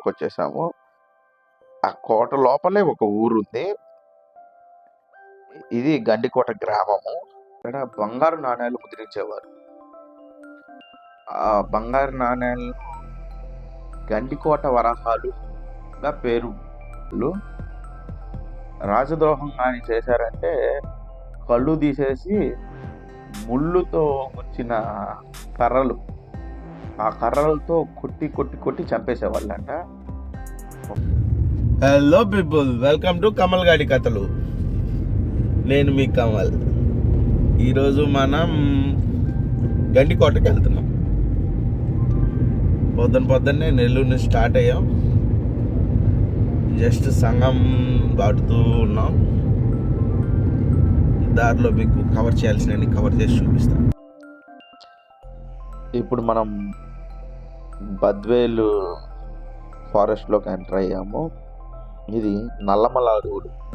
లోపలికి వచ్చేసాము ఆ కోట లోపలే ఒక ఊరుంది. ఇది గండికోట గ్రామము. ఇక్కడ బంగారు నాణ్యాలు ముద్రించేవారు. ఆ బంగారు నాణ్యాలను గండికోట వరహాలుగా పేరులు రాజద్రోహం కానీ చేశారంటే కళ్ళు తీసేసి ముళ్ళుతో వచ్చిన కర్రలు ఆ కర్రలతో కొట్టి కొట్టి కొట్టి చంపేసేవాళ్ళంట. Hello people welcome to Kamal గాడి కథలు నేను మీ కమల్ ఈరోజు మనం గండికోటకి వెళ్తున్నాం. పొద్దున పొద్దున్నే నెల్లూరు నుంచి స్టార్ట్ అయ్యాం. జస్ట్ సంగం దాటుతూ ఉన్నాం. దారిలో మీకు కవర్ చేయాల్సినవి కవర్ చేసి చూపిస్తాను. ఇప్పుడు మనం బద్వేలు ఫారెస్ట్లోకి ఎంటర్ అయ్యాము. ఇది నల్లమల అడవులు.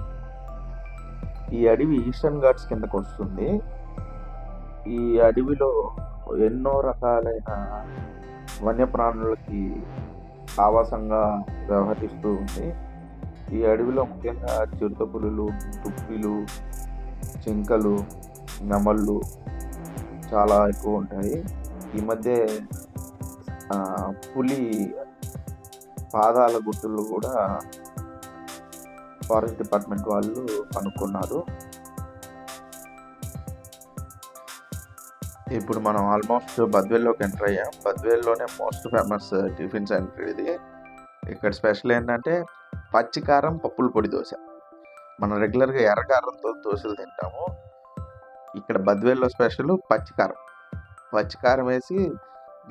ఈ అడవి ఈస్టర్న్ ఘాట్స్ కిందకు వస్తుంది. ఈ అడవిలో ఎన్నో రకాలైన వన్యప్రాణులకి ఆవాసంగా వ్యవహరిస్తూ ఉంది. ఈ అడవిలో ముఖ్యంగా చిరుతపులులు తుప్పిలు జింకలు నెమళ్ళు చాలా ఎక్కువ ఉంటాయి. ఈ మధ్య పులి పాదాల గుర్తులు కూడా ఫారెస్ట్ డిపార్ట్మెంట్ వాళ్ళు కనుక్కున్నారు. ఇప్పుడు మనం ఆల్మోస్ట్ బద్వేల్లోకి ఎంటర్ అయ్యాం. బద్వేల్లోనే మోస్ట్ ఫేమస్ టిఫిన్ సెంటర్ ఇది. ఇక్కడ స్పెషల్ ఏంటంటే పచ్చికారం పప్పుల పొడి దోశ. మనం రెగ్యులర్గా ఎర్రకారంతో దోశలు తింటాము. ఇక్కడ బద్వేల్లో స్పెషల్ పచ్చికారం. పచ్చికారం వేసి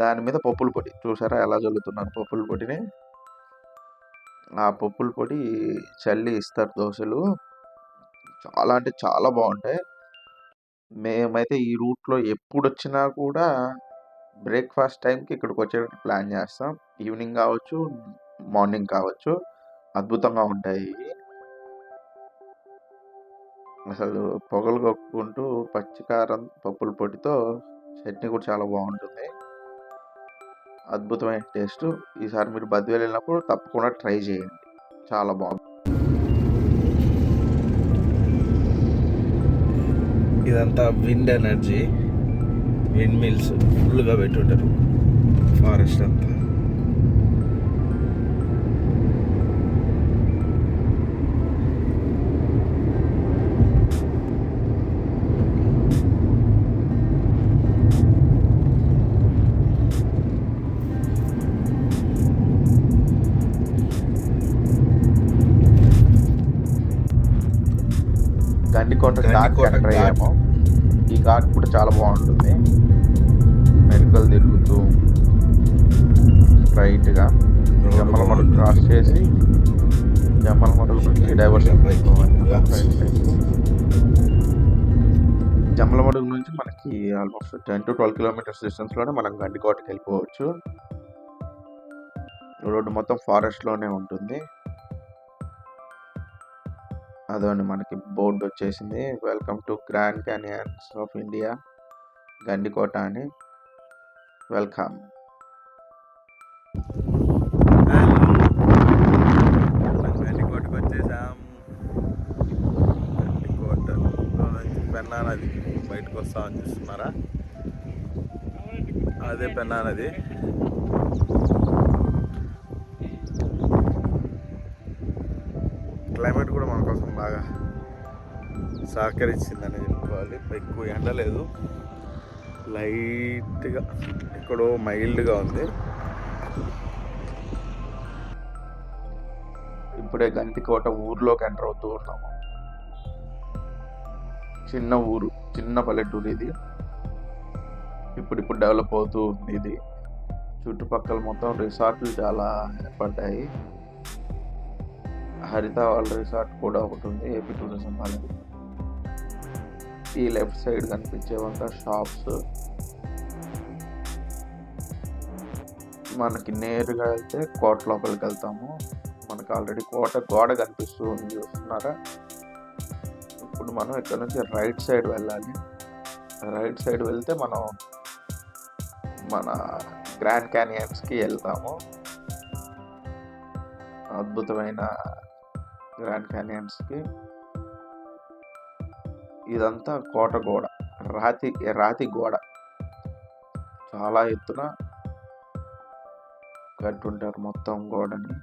దాని మీద పప్పుల పొడి. చూసారా ఎలా చల్లుతున్నాను పప్పుల పొడిని? ఆ పప్పుల పొడి చల్లి ఇస్తారు దోశలు. చాలా అంటే చాలా బాగుంటాయి. మేమైతే ఈ రూట్లో ఎప్పుడు వచ్చినా కూడా బ్రేక్ఫాస్ట్ టైంకి ఇక్కడికి వచ్చేటట్టు ప్లాన్ చేస్తాం. ఈవినింగ్ కావచ్చు మార్నింగ్ కావచ్చు. అద్భుతంగా ఉంటాయి అసలు పొగలు కప్పుకుంటూ పచ్చికారం పప్పుల పొడితో చట్నీ కూడా చాలా బాగుంటుంది. అద్భుతమైన టేస్ట్. ఈసారి మీరు బద్వేలు వెళ్ళినప్పుడు తప్పకుండా ట్రై చేయండి. చాలా బాగుంది. ఇదంతా విండ్ ఎనర్జీ. విండ్ మిల్స్ ఫుల్గా పెట్టుంటారు. ఫారెస్ట్ అంతా. Gandikota ghat enter. అయ్యాము ఈ ఘాట్ కూడా చాలా బాగుంటుంది. మెడికల్ తిరుగుతూ స్ట్రైట్గా జమ్మలమడుగు క్రాస్ చేసి జమ్మలమడుగు నుంచి డైవర్షన్ జమ్మలమడుగు నుంచి మనకి almost ten to twelve kilometres డిస్టెన్స్లోనే మనం గండికోటకి వెళ్ళిపోవచ్చు. రోడ్డు మొత్తం ఫారెస్ట్లోనే ఉంటుంది. అదోని మనకి బోర్డు వచ్చేసింది. Welcome to grand canyons of India. Gandikota అని. వెల్కమ్. గండికోటకు వచ్చేసాం గండికోట పెన్నా నది బయటకు వస్తామని చూస్తున్నారా? అదే పెన్నా నది మన కోసం బాగా సహకరించిందని చెప్పుకోవాలి. ఎక్కువ ఎండ లేదు లైట్గా ఎక్కడో మైల్డ్గా ఉంది. ఇప్పుడే గంతికోట ఊర్లోకి ఎంటర్ అవుతూ ఉన్నాము. చిన్న ఊరు చిన్న పల్లెటూరు ఇది. ఇప్పుడు ఇప్పుడు డెవలప్ అవుతూ ఉంది ఇది. చుట్టుపక్కల మొత్తం రిసార్ట్లు చాలా ఏర్పడ్డాయి. హరిత వాళ్ళ రిసార్ట్ కూడా ఒకటి ఉంది ఏపీ టూరిజం వాళ్ళది ఈ లెఫ్ట్ సైడ్ కనిపించేవంతా షాప్స్. మనకి నేరుగా వెళ్తే కోట లోపలికి వెళ్తాము. మనకు ఆల్రెడీ కోట గోడ కనిపిస్తూ ఉంది చూస్తున్నారా? ఇప్పుడు మనం ఇక్కడ నుంచి రైట్ సైడ్ వెళ్ళాలి. రైట్ సైడ్ వెళ్తే మనం మన గ్రాండ్ క్యానియన్స్కి వెళ్తాము. అద్భుతమైన గ్రాండ్ క్యానియన్స్కి ఇదంతా కోట గోడ. రాతి రాతి గోడ. చాలా ఎత్తున కట్టుంటారు మొత్తం గోడని.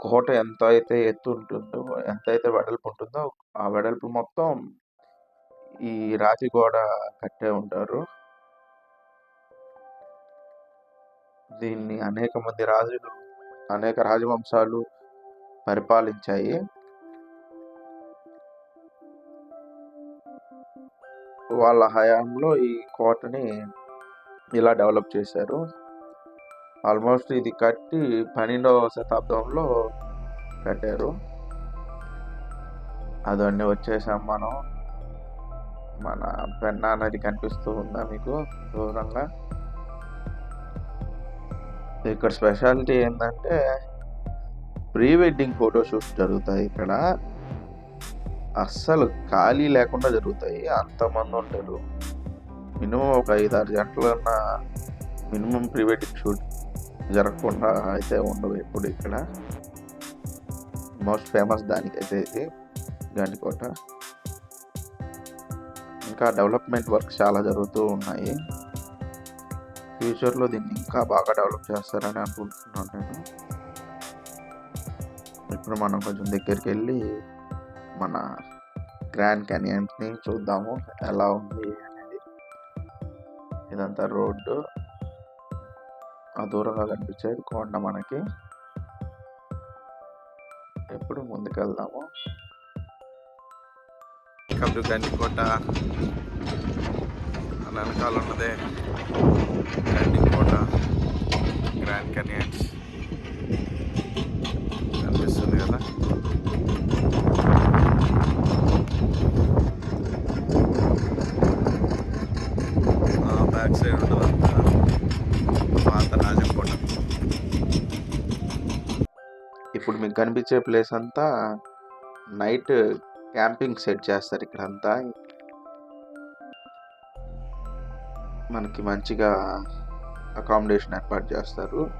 కోట ఎంత అయితే ఎత్తు ఉంటుందో ఎంత అయితే వెడల్పు ఉంటుందో ఆ వెడల్పు మొత్తం ఈ రాతి గోడ కట్టే ఉంటారు. దీన్ని అనేక మంది రాజులు అనేక రాజవంశాలు పరిపాలించాయి. వాళ్ళ హయాంలో ఈ కోటని ఇలా డెవలప్ చేశారు. ఆల్మోస్ట్ ఇది కట్టి పన్నెండవ శతాబ్దంలో కట్టారు. అదన్నీ వచ్చేసాం మనం. మన పెన్నా నది కనిపిస్తూ ఉందా మీకు? దూరంగా. ఇక్కడ స్పెషాలిటీ ఏంటంటే ప్రీ వెడ్డింగ్ ఫోటోషూట్స్ జరుగుతాయి ఇక్కడ. అస్సలు ఖాళీ లేకుండా జరుగుతాయి. అంతమంది ఉంటారు. మినిమం ఒక ఐదు ఆరు గంటలన్న మినిమం ప్రీ వెడ్డింగ్ షూట్ జరగకుండా అయితే ఉండవు ఎప్పుడు ఇక్కడ. మోస్ట్ ఫేమస్ దానికైతే ఇది గాండికోట ఇంకా డెవలప్మెంట్ వర్క్ చాలా జరుగుతూ ఉన్నాయి. ఫ్యూచర్లో దీన్ని ఇంకా బాగా డెవలప్ చేస్తారని అనుకుంటున్నాను నేను. ఇప్పుడు మనం కొంచెం దగ్గరికి వెళ్ళి మన గ్రాండ్ క్యానియన్స్ని చూద్దాము ఎలా ఉంది అనేది. ఇదంతా రోడ్డు. ఆ దూరంగా కనిపించేది కొండ మనకి. ఎప్పుడు ముందుకెళ్దాము? వెల్కమ్ టు గండికోట అలా వెనకాల ఉన్నదే కోట గ్రాండ్ కెనియన్స్. కనిపిస్తుంది కదా? బ్యాక్ సైడ్ ఉండదంతా పాత రాజంకోట. ఇప్పుడు మీకు కనిపించే ప్లేస్ అంతా నైట్ క్యాంపింగ్ సెట్ చేస్తారు ఇక్కడ మనకి మంచిగా అకామిడేషన్ ఏర్పాటు చేస్తారు.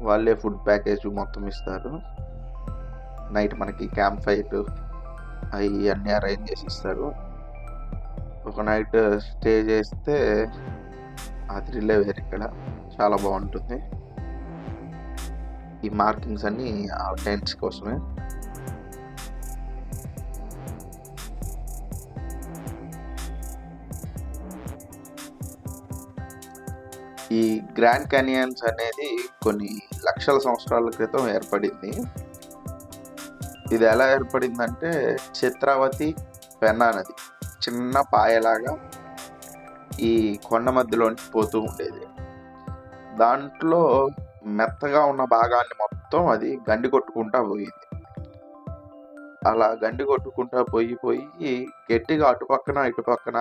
వాళ్ళే ఫుడ్ ప్యాకేజ్ మొత్తం ఇస్తారు. నైట్ మనకి క్యాంప్ ఫైర్ అవి అన్నీ అరేంజ్ చేసి ఇస్తారు. ఒక నైట్ స్టే చేస్తే ఆ థ్రిల్లే వేరు ఇక్కడ. చాలా బాగుంటుంది. ఈ మార్కింగ్స్ అన్నీ ఆ టెంట్స్ కోసమే. ఈ గ్రాండ్ కనియన్స్ అనేది కొన్ని లక్షల సంవత్సరాల క్రితం ఏర్పడింది. ఇది ఎలా ఏర్పడిందంటే చిత్రావతి పెన్నా నది చిన్న పాయలాగా ఈ కొండ మధ్యలోంచి పోతూ ఉండేది. దాంట్లో మెత్తగా ఉన్న భాగాన్ని మొత్తం అది గండి కొట్టుకుంటా పోయింది. అలా గండి కొట్టుకుంటా పోయి పోయి గట్టిగా అటుపక్కన ఇటుపక్కన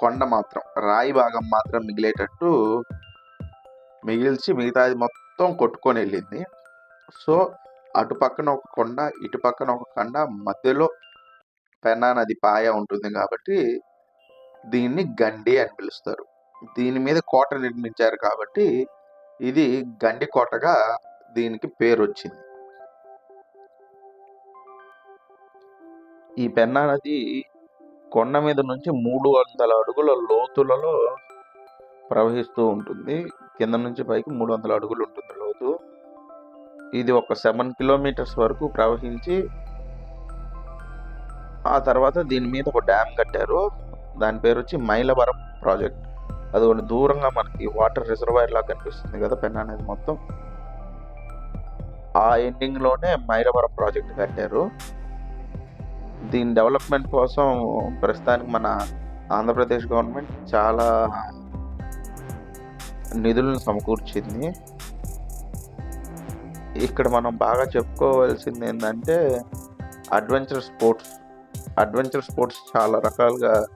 కొండ మాత్రం రాయి భాగం మాత్రం మిగిలేటట్టు మిగిల్చి మిగతాది మొత్తం కొట్టుకొని వెళ్ళింది. సో అటు పక్కన ఒక కొండ ఇటు పక్కన ఒక కొండ మధ్యలో పెన్నా నది పాయ ఉంటుంది కాబట్టి దీన్ని గండి అని పిలుస్తారు. దీని మీద కోట నిర్మించారు కాబట్టి ఇది గండి కోటగా దీనికి పేరు వచ్చింది ఈ పెన్నా నది కొండ మీద నుంచి మూడు వందల అడుగుల లోతులలో ప్రవహిస్తూ ఉంటుంది. కింద నుంచి పైకి మూడు వందల అడుగులు ఉంటుంది లోతు. ఇది ఒక సెవెన్ కిలోమీటర్స్ వరకు ప్రవహించి ఆ తర్వాత దీని మీద ఒక డ్యామ్ కట్టారు. దాని పేరు వచ్చి మైలవరం ప్రాజెక్ట్. అది ఒకటి దూరంగా మనకి వాటర్ రిజర్వాయర్ లాగా కనిపిస్తుంది కదా పెన్ అనేది మొత్తం. ఆ ఎండింగ్లోనే మైలవరం ప్రాజెక్ట్ కట్టారు. దీని డెవలప్మెంట్ కోసం ప్రస్తుతానికి మన ఆంధ్రప్రదేశ్ గవర్నమెంట్ చాలా నిధులను సమకూర్చింది. ఇక్కడ మనం బాగా చెప్పుకోవాల్సింది ఏంటంటే అడ్వెంచర్ స్పోర్ట్స్. అడ్వెంచర్ స్పోర్ట్స్ చాలా రకాలుగా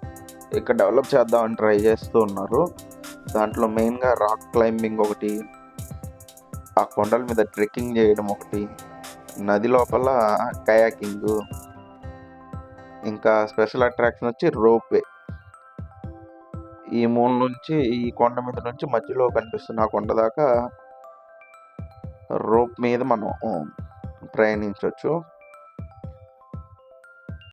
ఇక్కడ డెవలప్ చేద్దామని ట్రై చేస్తూ ఉన్నారు. దాంట్లో మెయిన్గా రాక్ క్లైంబింగ్ ఒకటి ఆ కొండల మీద ట్రెక్కింగ్ చేయడం ఒకటి నది లోపల కయాకింగ్ ఇంకా స్పెషల్ అట్రాక్షన్ వచ్చి రోప్ వే. ఈ మూల నుంచి ఈ కొండ మీద నుంచి మధ్యలో కనిపిస్తున్న కొండ దాకా రోప్ మీద మనం ప్రయాణించవచ్చు